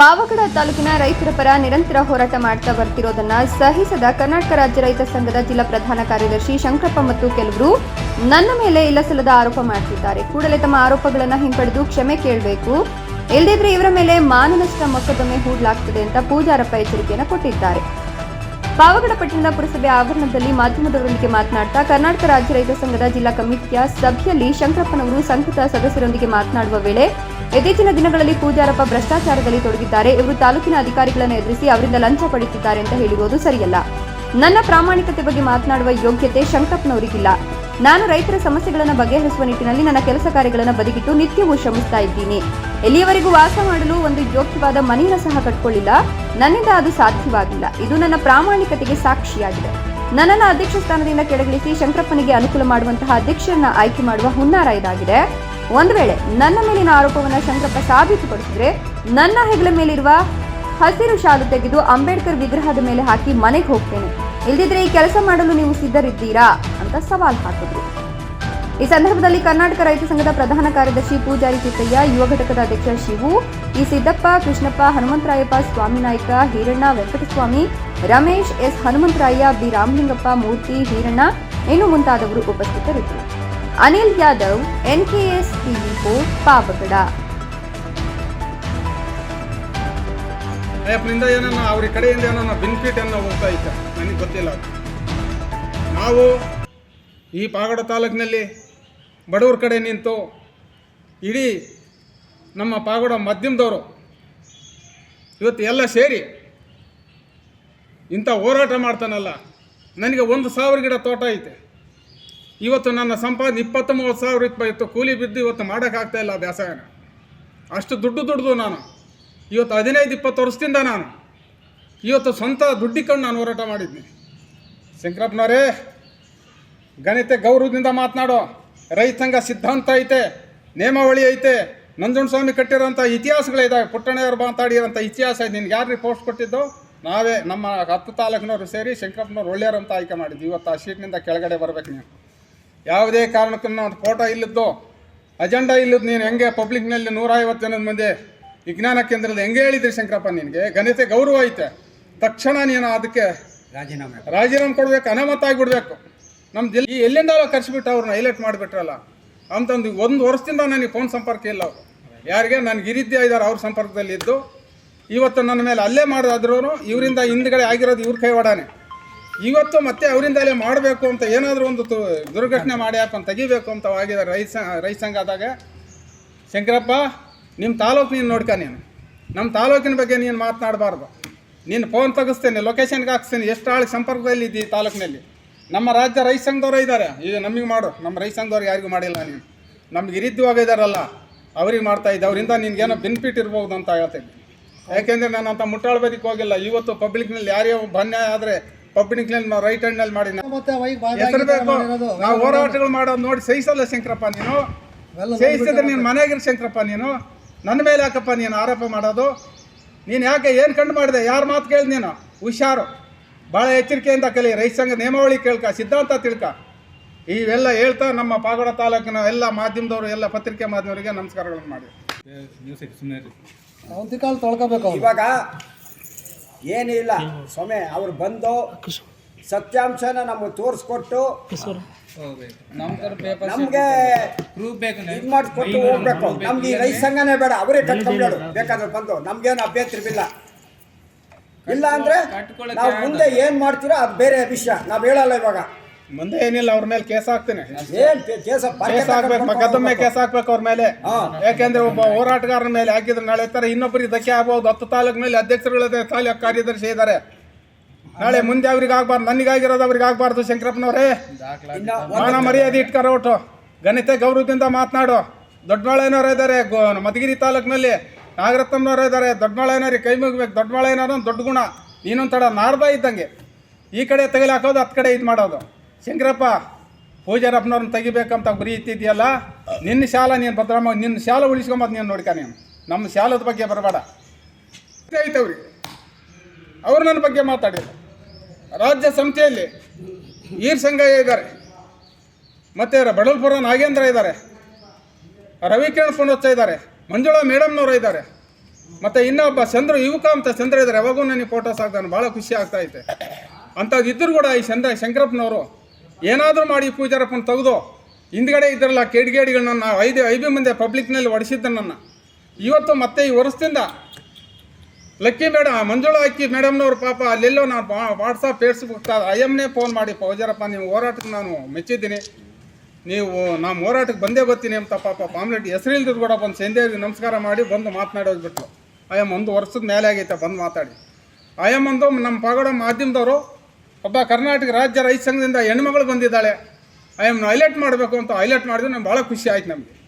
ಪಾವಗಡ ತಾಲೂಕಿನ ರೈತರ ಪರ ನಿರಂತರ ಹೋರಾಟ ಮಾಡ್ತಾ ಬರ್ತಿರೋದನ್ನ ಸಹಿಸದ ಕರ್ನಾಟಕ ರಾಜ್ಯ ರೈತ ಸಂಘದ ಜಿಲ್ಲಾ ಪ್ರಧಾನ ಕಾರ್ಯದರ್ಶಿ ಶಂಕರಪ್ಪ ಮತ್ತು ಕೆಲವರು ನನ್ನ ಮೇಲೆ ಇಲ್ಲಸಲ್ಲದ ಆರೋಪ ಮಾಡ್ತಿದ್ದಾರೆ. ಕೂಡಲೇ ತಮ್ಮ ಆರೋಪಗಳನ್ನು ಹಿಂಪಡೆದು ಕ್ಷಮೆ ಕೇಳಬೇಕು. ಇಲ್ಲದಿದ್ರೆ ಇವರ ಮೇಲೆ ಮಾನನಷ್ಟ ಮೊಕದ್ದಮೆ ಹೂಡಲಾಗ್ತದೆ ಅಂತ ಪೂಜಾರಪ್ಪ ಎಚ್ಚರಿಕೆಯನ್ನು ಕೊಟ್ಟಿದ್ದಾರೆ. ಪಾವಗಡ ಪಟ್ಟಣದ ಪುರಸಭೆ ಆವರಣದಲ್ಲಿ ಮಾಧ್ಯಮದವರೊಂದಿಗೆ ಮಾತನಾಡ್ತಾ ಕರ್ನಾಟಕ ರಾಜ್ಯ ರೈತ ಸಂಘದ ಜಿಲ್ಲಾ ಕಮಿಟಿಯ ಸಭೆಯಲ್ಲಿ ಶಂಕರಪ್ಪನವರು ಸಂಘದ ಸದಸ್ಯರೊಂದಿಗೆ ಮಾತನಾಡುವ ವೇಳೆ ಇತ್ತೀಚಿನ ದಿನಗಳಲ್ಲಿ ಪೂಜಾರಪ್ಪ ಭ್ರಷ್ಟಾಚಾರದಲ್ಲಿ ತೊಡಗಿದ್ದಾರೆ. ಇವರು ತಾಲೂಕಿನ ಅಧಿಕಾರಿಗಳನ್ನು ಎದುರಿಸಿ ಅವರಿಂದ ಲಂಚ ಪಡೆಯುತ್ತಿದ್ದಾರೆ ಅಂತ ಹೇಳಿರುವುದು ಸರಿಯಲ್ಲ. ನನ್ನ ಪ್ರಾಮಾಣಿಕತೆ ಬಗ್ಗೆ ಮಾತನಾಡುವ ಯೋಗ್ಯತೆ ಶಂಕಪ್ಪನವರಿಗಿಲ್ಲ ನಾನು ರೈತರ ಸಮಸ್ಯೆಗಳನ್ನು ಬಗೆಹರಿಸುವ ನಿಟ್ಟಿನಲ್ಲಿ ನನ್ನ ಕೆಲಸ ಕಾರ್ಯಗಳನ್ನು ಬದಿಗಿಟ್ಟು ನಿತ್ಯವೂ ಶ್ರಮಿಸ್ತಾ ಇದ್ದೀನಿ. ಎಲ್ಲಿಯವರೆಗೂ ವಾಸ ಮಾಡಲು ಒಂದು ಯೋಗ್ಯವಾದ ಮನೆಯನ್ನು ಸಹ ಕಟ್ಕೊಳ್ಳಿಲ್ಲ. ನನ್ನಿಂದ ಅದು ಸಾಧ್ಯವಾಗಿಲ್ಲ. ಇದು ನನ್ನ ಪ್ರಾಮಾಣಿಕತೆಗೆ ಸಾಕ್ಷಿಯಾಗಿದೆ. ನನ್ನನ್ನು ಅಧ್ಯಕ್ಷ ಸ್ಥಾನದಿಂದ ಕೆಳಗಿಳಿಸಿ ಶಂಕರಪ್ಪನಿಗೆ ಅನುಕೂಲ ಮಾಡುವಂತಹ ಅಧ್ಯಕ್ಷರನ್ನ ಆಯ್ಕೆ ಮಾಡುವ ಹುನ್ನಾರ ಇದಾಗಿದೆ. ಒಂದು ವೇಳೆ ನನ್ನ ಮೇಲಿನ ಆರೋಪವನ್ನು ಶಂಕರಪ್ಪ ಸಾಬೀತುಪಡಿಸಿದ್ರೆ ನನ್ನ ಹೆಗಲ ಮೇಲಿರುವ ಹಸಿರು ಶಾಲು ತೆಗೆದು ಅಂಬೇಡ್ಕರ್ ವಿಗ್ರಹದ ಮೇಲೆ ಹಾಕಿ ಮನೆಗೆ ಹೋಗ್ತೇನೆ. ಇಲ್ದಿದ್ರೆ ಈ ಕೆಲಸ ಮಾಡಲು ನೀವು ಸಿದ್ಧರಿದ್ದೀರಾ ಅಂತ ಸವಾಲ್ ಹಾಕಿದ್ರು. ಈ ಸಂದರ್ಭದಲ್ಲಿ ಕರ್ನಾಟಕ ರೈತ ಸಂಘದ ಪ್ರಧಾನ ಕಾರ್ಯದರ್ಶಿ ಪೂಜಾರಿ ಚಿತ್ತಯ್ಯ, ಯುವ ಘಟಕದ ಅಧ್ಯಕ್ಷ ಶಿವು, ಈ ಸಿದ್ದಪ್ಪ, ಕೃಷ್ಣಪ್ಪ, ಹನುಮಂತರಾಯಪ್ಪ, ಸ್ವಾಮಿನಾಯ್ಕ, ಹೀರಣ್ಣ, ವೆಂಕಟಸ್ವಾಮಿ, ರಮೇಶ್ ಎಸ್ ಹನುಮಂತರಾಯ ಬಿ. ರಾಮಲಿಂಗಪ್ಪ, ಮೂರ್ತಿ, ಹೀರಣ್ಣ, ಇನ್ನು ಮುಂತಾದವರು ಉಪಸ್ಥಿತರಿದ್ದರು. Anil Yadav NKS TV four, Pavagada. ಅಯ್ಯಪ್ಪನಿಂದ ಏನನ್ನ ಅವ್ರ ಕಡೆಯಿಂದ ಏನನ್ನ ಬೆನಿಫಿಟ್ ಏನೋ ಹೋಗ್ತಾ ಇತ್ತು ನನಗೆ ಗೊತ್ತಿಲ್ಲ ನಾವು ಈ ಪಾಗಡ ತಾಲೂಕಿನಲ್ಲಿ ಬಡವ್ರ ಕಡೆ ನಿಂತು ಇಡೀ ನಮ್ಮ ಪಾಗಡ ಮಧ್ಯಮದವರು ಇವತ್ತು ಎಲ್ಲ ಸೇರಿ ಇಂಥ ಹೋರಾಟ ಮಾಡ್ತಾನಲ್ಲ. ನನಗೆ ಒಂದು ಸಾವಿರ ಗಿಡ ತೋಟ ಐತೆ. ಇವತ್ತು ನನ್ನ ಸಂಪಾದನೆ ಇಪ್ಪತ್ತು ಮೂವತ್ತು ಸಾವಿರ ರೂಪಾಯಿ ಇತ್ತು ಕೂಲಿ ಬಿದ್ದು ಇವತ್ತು ಮಾಡೋಕ್ಕಾಗ್ತಾ ಇಲ್ಲ ಬೇಸಾಯನ. ಅಷ್ಟು ದುಡ್ಡು ದುಡ್ದು ನಾನು. ಇವತ್ತು ಹದಿನೈದು, ಇಪ್ಪತ್ತು ವರ್ಷದಿಂದ ನಾನು. ಇವತ್ತು ಸ್ವಂತ ದುಡ್ಡಿಕೊಂಡು ನಾನು ಹೋರಾಟ ಮಾಡಿದ್ನಿ. ಶಂಕರಪ್ಪನವರೇ, ಗಣಿತ ಗೌರವದಿಂದ ಮಾತನಾಡೋ ರೈತಂಗ ಸಿದ್ಧಾಂತ ಐತೆ, ನೇಮಾವಳಿ ಐತೆ, ನಂಜುಂಡಸ್ವಾಮಿ ಕಟ್ಟಿರೋಂಥ ಇತಿಹಾಸಗಳಿದ್ದಾವೆ ಪುಟ್ಟಣ್ಣವರು ಮಾತಾಡಿರೋಂಥ ಇತಿಹಾಸ ಇದೆ. ನಿನ್ಗೆ ಯಾರು ಪೋಸ್ಟ್ ಕೊಟ್ಟಿದ್ದು? ನಾವೇ ನಮ್ಮ ಹತ್ತು ತಾಲೂಕಿನವರು ಸೇರಿ ಶಂಕರಪ್ಪನವ್ರು ಒಳ್ಳೆಯವರಂತ ಆಯ್ಕೆ ಮಾಡಿದ್ದು ಇವತ್ತು ಆ ಸೀಟ್ನಿಂದ ಕೆಳಗಡೆ ಬರಬೇಕು ನೀವು. ಯಾವುದೇ ಕಾರಣಕ್ಕೂ ನಾವು ಫೋಟೋ ಇಲ್ಲದ್ದು ಅಜೆಂಡಾ ಇಲ್ಲದ್ದು ನೀನು ಹೆಂಗೆ ಪಬ್ಲಿಕ್ನಲ್ಲಿ ನೂರೈವತ್ತು ಜನದ ಮಂದಿ ವಿಜ್ಞಾನ ಕೇಂದ್ರದಲ್ಲಿ ಹೆಂಗೆ ಹೇಳಿದ್ರಿ ಶಂಕರಪ್ಪ ನಿನಗೆ? ಘನತೆ ಗೌರವ ಐತೆ. ತಕ್ಷಣ ನೀನು ಅದಕ್ಕೆ ರಾಜೀನಾಮೆ ರಾಜೀನಾಮೆ ಕೊಡಬೇಕು ಅನಾಮತ ಆಗಿಬಿಡ್ಬೇಕು ನಮ್ಮ ಜಿಲ್ಲೆ ಎಲ್ಲಿಂದ ಕರೆಸಿಬಿಟ್ಟು ಅವ್ರನ್ನ ಹೈಲೈಟ್ ಮಾಡಿಬಿಟ್ರಲ್ಲ ಅಂತಂದು ಒಂದು ವರ್ಷದಿಂದ ನನಗೆ ಫೋನ್ ಸಂಪರ್ಕ ಇಲ್ಲ ಅವರು. ಯಾರಿಗೆ? ನನಗೆ ಹಿರಿದ್ದೇ ಇದ್ದಾರೆ ಅವ್ರ ಸಂಪರ್ಕದಲ್ಲಿ ಇದ್ದು ಇವತ್ತು ನನ್ನ ಮೇಲೆ ಅಲ್ಲೇ ಮಾಡೋದಾದ್ರೂ ಇವರಿಂದ ಹಿಂದ್ಗಡೆ ಆಗಿರೋದು ಇವ್ರ ಕೈವಾಡಾನೆ. ಇವತ್ತು ಮತ್ತೆ ಅವರಿಂದಲೇ ಮಾಡಬೇಕು ಅಂತ ಏನಾದರೂ ಒಂದು ದುರ್ಘಟನೆ ಮಾಡಿ ತೆಗಿಬೇಕು ಅಂತ ಆಗಿದ್ದಾರೆ ರೈತ ರೈತ ಸಂಘ ಆದಾಗ, ಶಂಕರಪ್ಪ ನಿಮ್ಮ ತಾಲೂಕು ನೀನು ನೋಡ್ಕ ನೀನು. ನಮ್ಮ ತಾಲೂಕಿನ ಬಗ್ಗೆ ನೀನು ಮಾತನಾಡಬಾರ್ದು. ನೀನು ಫೋನ್ ತೆಗಿಸ್ತೇನೆ ಲೊಕೇಶನ್ಗೆ ಹಾಕ್ಸ್ತೇನೆ ಎಷ್ಟು ಆಳು ಸಂಪರ್ಕದಲ್ಲಿ ಇದ್ದೀವಿ ತಾಲೂಕಿನಲ್ಲಿ. ನಮ್ಮ ರಾಜ್ಯ ರೈತ ಸಂಘದವರು ಇದ್ದಾರೆ. ಈಗ ನಮಗೆ ಮಾಡು. ನಮ್ಮ ರೈತ ಸಂಘದವ್ರಿಗೆ ಯಾರಿಗೂ ಮಾಡಿಲ್ಲ ನೀನು. ನಮ್ಗೆ ಇರಿದ್ದುವಾಗ ಇದ್ದಾರಲ್ಲ ಅವ್ರಿಗೆ ಮಾಡ್ತಾ ಇದ್ದೆ. ಅವರಿಂದ ನಿನ್ಗೇನೋ ಬೆನಿಫಿಟ್ ಇರ್ಬೋದು ಅಂತ ಹೇಳ್ತೀನಿ ಯಾಕೆಂದರೆ ನಾನು ಅಂತ ಮುಟ್ಟಾಳ ಬದಿಗೆ ಹೋಗಿಲ್ಲ. ಇವತ್ತು ಪಬ್ಲಿಕ್ನಲ್ಲಿ ಯಾರೇ ಬನ್ಯ ಆದರೆ ಪಬ್ಲಿಕ್ನಲ್ಲಿ ನಾವು ರೈಟ್ ಹ್ಯಾಂಡ್ ಅಲ್ಲಿ ಮಾಡಿ ಹೆಸರು ಬೇಕು. ನಾವು ಹೋರಾಟಗಳು ಮಾಡೋದು ನೋಡಿ ಸಹಿಸಲ್ಲ ಶಂಕರಪ್ಪ ನೀನು. ಸಹಿಸಿದ್ರೆ ನೀನು ಮನೆಯಾಗಿರು ಶಂಕರಪ್ಪ ನೀನು. ನನ್ನ ಮೇಲೆ ಯಾಕಪ್ಪ ನೀನು ಆರೋಪ ಮಾಡೋದು? ನೀನು ಯಾಕೆ ಏನು ಕಂಡು ಮಾಡಿದೆ? ಯಾರ ಮಾತು ಕೇಳಿ ನೀನು? ಹುಷಾರು. ಭಾಳ ಎಚ್ಚರಿಕೆಯಿಂದ ಕಲಿ ರೈತ ಸಂಘ ನಿಯಮಾವಳಿ ಕೇಳ್ಕ ಸಿದ್ಧಾಂತ ತಿಳ್ಕ. ಇವೆಲ್ಲ ಹೇಳ್ತಾ ನಮ್ಮ ಪಾಗೋಡ ತಾಲೂಕಿನ ಎಲ್ಲ ಮಾಧ್ಯಮದವರು ಎಲ್ಲ ಪತ್ರಿಕೆ ಮಾಧ್ಯಮರಿಗೆ ನಮಸ್ಕಾರಗಳನ್ನು ಮಾಡಿ. ಇವಾಗ ತೊಳ್ಕೋಬೇಕು ಅವ್ರು. ಇಲ್ಲ ಏನಿಲ್ಲ ಸ್ವಾಮಿ ಅವ್ರು ಬಂದು ಸತ್ಯಾಂಶನ ನಮಗೆ ತೋರಿಸ್ಕೊಟ್ಟು ನಮ್ಗೆ ಇದು ಮಾಡಿಕೊಟ್ಟು ಹೋಗ್ಬೇಕು. ನಮ್ಗೆ ಈ ರೈತ ಸಂಘನೇ ಬೇಡ. ಅವರೇ ಕಟ್ಕೊಂಡು ಬೇಕಾದ್ರೆ ಬಂದು. ನಮ್ಗೇನು ಅಭ್ಯಂತರವಿಲ್ಲ. ಇಲ್ಲ ಅಂದ್ರೆ ನಾವು ಮುಂದೆ ಏನ್ ಮಾಡ್ತೀರೋ ಅದು ಬೇರೆ ವಿಷಯ. ನಾವು ಹೇಳಲ್ಲ ಇವಾಗ. ಮುಂದೆ ಏನಿಲ್ಲ ಅವ್ರ ಮೇಲೆ ಕೇಸ್ ಹಾಕ್ತೀನಿ. ಏನ್ ಕೇಸ ಹಾಕ್ಬೇಕು ಮಕ್ಕದೊಮ್ಮೆ ಮೊಕದ್ದಮೆ ಕೇಸ್ ಹಾಕ್ಬೇಕು ಅವ್ರ ಮೇಲೆ. ಯಾಕೆಂದ್ರೆ ಒಬ್ಬ ಹೋರಾಟಗಾರನ ಮೇಲೆ ಹಾಕಿದ್ರೆ ನಾಳೆ ತರ ಇನ್ನೊಬ್ಬರಿಗೆ ಧಕ್ಕೆ ಆಗ್ಬೋದು. ಹತ್ತು ತಾಲೂಕಿನಲ್ಲಿ ಅಧ್ಯಕ್ಷರುಗಳ ತಾಲೂಕು ಕಾರ್ಯದರ್ಶಿ ಇದ್ದಾರೆ. ನಾಳೆ ಮುಂದೆ ಅವ್ರಿಗೆ ಆಗ್ಬಾರ್ದು. ನನಗಾಗಿರೋದು ಅವ್ರಿಗೆ ಆಗ್ಬಾರ್ದು ಶಂಕರಪ್ಪನವರೇ. ಮಾನ ಮರ್ಯಾದೆ ಇಟ್ಕರ ಒಟ್ಟು ಗಣಿತ ಗೌರವದಿಂದ ಮಾತನಾಡು. ದೊಡ್ಡಮಾಳೇನವ್ರು ಇದ್ದಾರೆ. ಮಧುಗಿರಿ ತಾಲೂಕಿನಲ್ಲಿ ನಾಗರತ್ನವ್ರು ಇದ್ದಾರೆ. ದೊಡ್ಡಮಾಳೇನವ್ರಿಗೆ ಕೈ ಮುಗಬೇಕು. ದೊಡ್ಡಮಾಳೇನವ್ರು ಒಂದು ದೊಡ್ಡ ಗುಣ. ತಡ ನಾರ್ದ ಇದ್ದಂಗೆ. ಈ ಕಡೆ ತೆಗಿಲಿ ಹಾಕೋದು ಹತ್ತು ಕಡೆ ಇದು ಮಾಡೋದು. ಶಂಕರಪ್ಪ, ಪೂಜಾರಪ್ಪನವ್ರನ್ನ ತೆಗಿಬೇಕಂತ ಗುರಿ ಇತ್ತಿದೆಯಲ್ಲ ನಿನ್ನ ಶಾಲ ನೀನು ಭದ್ರಮ್ಮ ನಿನ್ನ ಶಾಲ ಉಳಿಸ್ಕೊಂಬೋದು ನೀನು ನೋಡ್ಕ ನೀನು. ನಮ್ಮ ಶಾಲದ ಬಗ್ಗೆ ಬರಬೇಡ. ಐತೆ ಅವರು ಅವ್ರು ನನ್ನ ಬಗ್ಗೆ ಮಾತಾಡಿಲ್ಲ ರಾಜ್ಯ ಸಂಸ್ಥೆಯಲ್ಲಿ ಈರ್ ಸಂಗಯ್ಯ ಇದ್ದಾರೆ. ಮತ್ತು ಬಡಲ್ಪುರ ನಾಗೇಂದ್ರ ಇದ್ದಾರೆ. ರವಿಕಿರಣ್ ಪುಣೋತ್ಸ ಇದ್ದಾರೆ. ಮಂಜುಳಾ ಮೇಡಮ್ನವರು ಇದ್ದಾರೆ. ಮತ್ತು ಇನ್ನೊಬ್ಬ ಚಂದ್ರ, ಯುವಕ ಅಂತ ಚಂದ್ರ ಇದ್ದಾರೆ. ಯಾವಾಗೂ ನನಗೆ ಫೋಟೋಸ್ ಹಾಕ್ತಾನೆ ಭಾಳ ಖುಷಿ ಆಗ್ತಾ ಐತೆ. ಅಂಥದ್ದು ಇದ್ದರೂ ಕೂಡ ಈ ಚಂದ್ರ, ಶಂಕರಪ್ಪನವರು ಏನಾದರೂ ಮಾಡಿ ಪೂಜಾರಪ್ಪನ ತೆಗೆದು ಹಿಂದ್ಗಡೆ ಇದ್ರಲ್ಲ ಕೇಡಿಗೇಡಿಗಳನ್ನ ನಾವು ಐದು ಐದು ಮಂದಿ ಪಬ್ಲಿಕ್ನಲ್ಲಿ ಹೊಡೆಸಿದ್ದ ನನ್ನ. ಇವತ್ತು ಮತ್ತೆ ಈ ವರ್ಷದಿಂದ ಲಕ್ಕಿ ಬೇಡ ಮಂಜುಳ ಅಕ್ಕಿ ಮೇಡಮ್ನವ್ರು ಪಾಪ ಅಲ್ಲೆಲ್ಲೋ ನಾನು ವಾಟ್ಸಪ್ ಫೇಸ್ಬುಕ್ ಎಮ್ನೇ ಫೋನ್ ಮಾಡಿ, ಪೌಜಾರಪ್ಪ, ನೀವು ಹೋರಾಟಕ್ಕೆ ನಾನು ಮೆಚ್ಚಿದ್ದೀನಿ. ನೀವು ನಮ್ಮ ಹೋರಾಟಕ್ಕೆ ಬಂದೇ ಬರ್ತೀನಿ ಅಂತ ಪಾಪ ಪಾಮ್ಲೆಟ್ ಹೆಸರಿಲ್ದು ಕೂಡ ಬಂದು ಸಂಧ್ಯೆ ನಮಸ್ಕಾರ ಮಾಡಿ ಬಂದು ಮಾತನಾಡೋದು ಬಿಟ್ಟು ಆಯಮ್ಮ ಒಂದು ವರ್ಷದ ಮೇಲೆ ಆಗೈತೆ, ಬಂದು ಮಾತಾಡಿ. ಆಯಮ್ಮಂದು ನಮ್ಮ ಪಗಡ ಮಾಧ್ಯಮದವರು ಒಬ್ಬ ಕರ್ನಾಟಕ ರಾಜ್ಯ ರೈತ ಸಂಘದಿಂದ ಹೆಣ್ಮಗಳು ಬಂದಿದ್ದಾಳೆ. ಐ ಎಂ ಹೈಲೈಟ್ ಮಾಡಬೇಕು ಅಂತ ಹೈಲೈಟ್ ಮಾಡಿದ್ರೆ ನಮ್ಗೆ ಭಾಳ ಖುಷಿ ಆಯ್ತು ನಮಗೆ.